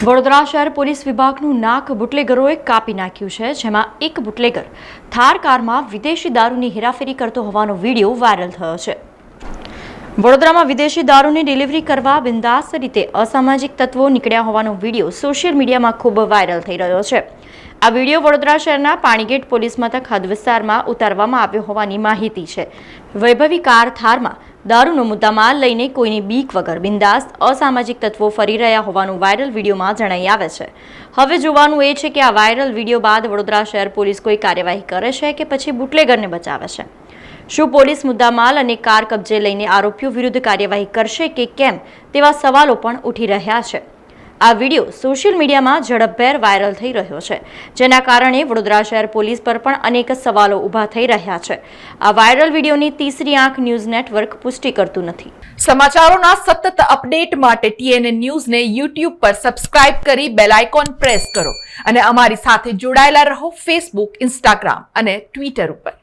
વડોદરા શહેર પોલીસ વિભાગનું નાક બુટલેગરોએ કાપી નાખ્યું છે, જેમાં એક બુટલેગર થાર કારમાં વિદેશી દારૂની હેરાફેરી કરતો હોવાનો વીડિયો વાયરલ થયો છે. વડોદરામાં વિદેશી દારૂની ડિલિવરી કરવા બિંદાસ રીતે અસામાજિક તત્વો નીકળ્યા હોવાનો વીડિયો સોશિયલ મીડિયામાં ખૂબ વાયરલ થઈ રહ્યો છે. આ વીડિયો વડોદરા શહેરના પાણીગેટ પોલીસ મથક હદ વિસ્તારમાં ઉતારવામાં આવ્યો હોવાની માહિતી છે. વૈભવી કાર થારમાં દારૂનો મુદ્દામાલ લઈને કોઈની બીક વગર બિંદાસ અસામાજિક તત્વો ફરી રહ્યા હોવાનું વાયરલ વિડીયોમાં જણાઈ આવે છે. હવે જોવાનું એ છે કે આ વાયરલ વીડિયો બાદ વડોદરા શહેર પોલીસ કોઈ કાર્યવાહી કરે છે કે પછી બુટલેગરને બચાવે છે? શું પોલીસ મુદ્દામાલ અને કાર કબજે લઈને આરોપીઓ વિરુદ્ધ કાર્યવાહી કરશે કે કેમ તેવા સવાલો પણ ઉઠી રહ્યા છે. આ વીડિયો સોશિયલ મીડિયામાં ઝડપભેર વાયરલ થઈ રહ્યો છે. જેના કારણે વડોદરા શહેર પોલીસ પર પણ અનેક સવાલો ઊભા થઈ રહ્યા છે. આ વાયરલ વિડીયોની તીસરી આંખ ન્યૂઝ નેટવર્ક પુષ્ટિ કરતું નથી. સમાચારોના સતત અપડેટ માટે ટીએનએ ન્યૂઝને યુટ્યુબ પર સબસ્ક્રાઇબ કરી બેલ આઇકોન પ્રેસ કરો. અને અમારી સાથે જોડાયેલા રહો ફેસબુક, ઇન્સ્ટાગ્રામ અને ટ્વિટર ઉપર.